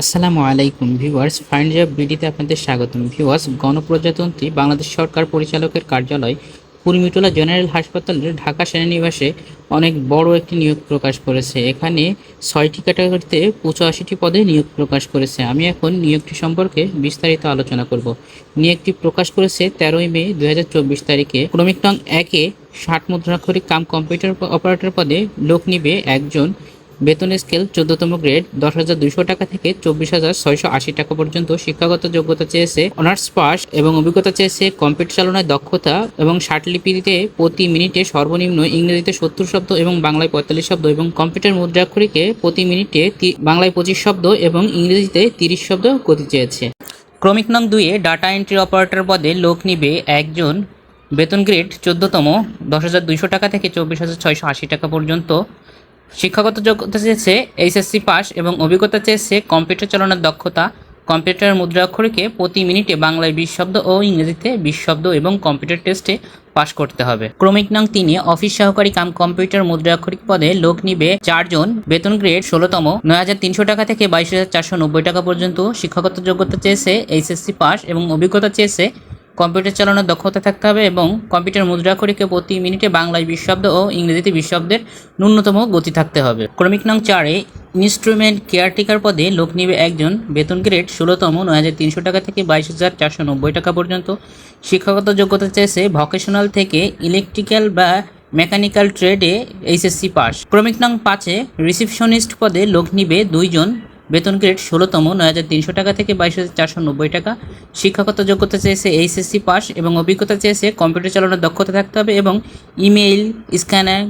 আসসালামু আলাইকুম viewers, find job বিডিতে আপনাদের স্বাগতম। ভিউয়ার্স, গণপ্রজাতন্ত্রী, বাংলাদেশ সরকার পরিচালকের কার্যালয় কুর্মিটোলা জেনারেল হাসপাতালের ঢাকা সেনানিবাসে অনেক বড় একটি নিয়োগ প্রকাশ করেছে। এখানে ছয়টি ক্যাটাগরিতে পঁচাশিটি পদে নিয়োগ প্রকাশ করেছে। আমি এখন নিয়োগটি সম্পর্কে বিস্তারিত আলোচনা করব। নিয়োগটি প্রকাশ করেছে তেরোই মে দু চব্বিশ তারিখে। ক্রমিক নং একে ষাট মুদ্রাক্ষরিক কাম কম্পিউটার অপারেটর পদে লোক নিবে একজন বেতন স্কেল চোদ্দতম গ্রেড, দশ হাজার দুইশো টাকা থেকে চব্বিশ হাজার ছয়শো আশি টাকা পর্যন্ত শিক্ষাগত যোগ্যতা চেয়েছে অনার্স পাস এবং অভিজ্ঞতা চেয়েছে কম্পিউটার চালনায় দক্ষতা এবং ষাটলিপিতে প্রতি মিনিটে সর্বনিম্ন ইংরেজিতে সত্তর শব্দ এবং বাংলায় পঁয়তাল্লিশ শব্দ এবং কম্পিউটার মুদ্রাক্ষরিকে প্রতি মিনিটে বাংলায় পঁচিশ শব্দ এবং ইংরেজিতে তিরিশ শব্দ গতি চেয়েছে। ক্রমিক নং দুইয়ে ডাটা এন্ট্রি অপারেটর পদে লোক নিবে একজন। বেতন গ্রেড চোদ্দতম, দশ হাজার দুইশো টাকা থেকে চব্বিশ হাজার ছয়শো আশি টাকা পর্যন্ত শিক্ষাগত যোগ্যতা চেয়েছে এইচএসসি পাস এবং অভিজ্ঞতা চেয়েছে কম্পিউটার চালানোর দক্ষতা। কম্পিউটার মুদ্রাক্ষরকে প্রতি মিনিটে বাংলায় বিশ শব্দ ও ইংরেজিতে বিশ শব্দ এবং কম্পিউটার টেস্টে পাশ করতে হবে। ক্রমিক নং তিনে অফিস সহকারী কাম কম্পিউটার মুদ্রাক্ষরিক পদে লোক নিবে চারজন বেতন গ্রেড ষোলোতম। নয় হাজার তিনশো টাকা থেকে বাইশ হাজার চারশো নব্বই টাকা পর্যন্ত শিক্ষাগত যোগ্যতা চেয়েছে এইচএসসি পাস এবং অভিজ্ঞতা চেয়েছে কম্পিউটার চালানোর দক্ষতা থাকতে হবে এবং কম্পিউটার মুদ্রাক্ষরিকে প্রতি মিনিটে বাংলায় বিশ শব্দ ও ইংরেজিতে বিশ শব্দের ন্যূনতম গতি থাকতে হবে। ক্রমিক নং চারে ইনস্ট্রুমেন্ট কেয়ারটেকার পদে লোক নিবে একজন বেতন গ্রেড ষোলোতম নয় হাজার তিনশো টাকা থেকে বাইশ হাজার চারশো নব্বই টাকা পর্যন্ত। শিক্ষাগত যোগ্যতা চেয়েছে ভকেশনাল থেকে ইলেকট্রিক্যাল বা মেকানিক্যাল ট্রেডে এইচএসসি পাস। ক্রমিক নং পাঁচে রিসিপশনিস্ট পদে লোক নিবে দুইজন বেতন গ্রেড ষোলোতম, নয় হাজার তিনশো টাকা থেকে বাইশ হাজার চারশো নব্বই টাকা। শিক্ষাগত যোগ্যতা চেয়েছে এইচএসসি পাস এবং অভিজ্ঞতা চেয়েছে কম্পিউটার চালানোর দক্ষতা থাকতে হবে এবং ইমেইল, স্ক্যানার,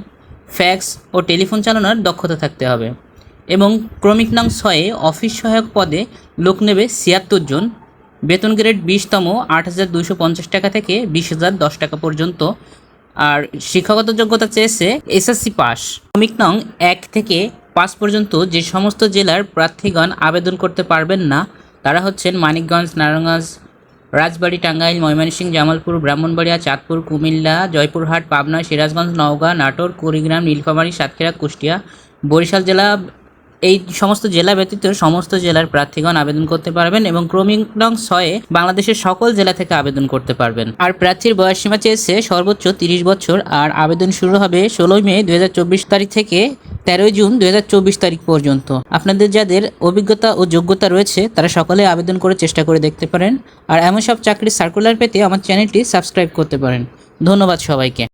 ফ্যাক্স ও টেলিফোন চালানোর দক্ষতা থাকতে হবে। এবং ক্রমিক নং ছয়ে অফিস সহায়ক পদে লোক নেবে ছিয়াত্তর জন। বেতন গ্রেড বিশতম, আট হাজার দুশো পঞ্চাশ টাকা থেকে বিশ হাজার দশ টাকা পর্যন্ত। আর শিক্ষাগত যোগ্যতা চেয়েছে এসএসসি পাস। ক্রমিক নং এক থেকে পাঁচ পর্যন্ত যে সমস্ত জেলার প্রার্থীগণ আবেদন করতে পারবেন না, তারা হচ্ছেন মানিকগঞ্জ, নারায়ণগঞ্জ, রাজবাড়ি, টাঙ্গাইল, ময়মনসিংহ, জামালপুর, ব্রাহ্মণবাড়িয়া, চাঁদপুর, কুমিল্লা, জয়পুরহাট, পাবনা, সিরাজগঞ্জ, নওগাঁ, নাটোর, কুড়িগ্রাম, নীলফামারী, সাতক্ষীরা, কুষ্টিয়া, বরিশাল জেলা এই সমস্ত জেলা ব্যতীত সমস্ত জেলার প্রার্থীগণ আবেদন করতে পারবেন এবং ক্রমিক ছয়ে বাংলাদেশের সকল জেলা থেকে আবেদন করতে পারবেন। আর প্রার্থীর বয়সসীমা চেয়েছে সর্বোচ্চ তিরিশ বছর। আর আবেদন শুরু হবে ষোলোই মে দু হাজার চব্বিশ তারিখ থেকে তেরোই জুন দু হাজার চব্বিশ তারিখ পর্যন্ত। আপনাদের যাদের অভিজ্ঞতা ও যোগ্যতা রয়েছে, তারা সকলে আবেদন করে চেষ্টা করে দেখতে পারেন। আর এমন সব চাকরির সার্কুলার পেতে আমার চ্যানেলটি সাবস্ক্রাইব করতে পারেন। ধন্যবাদ সবাইকে।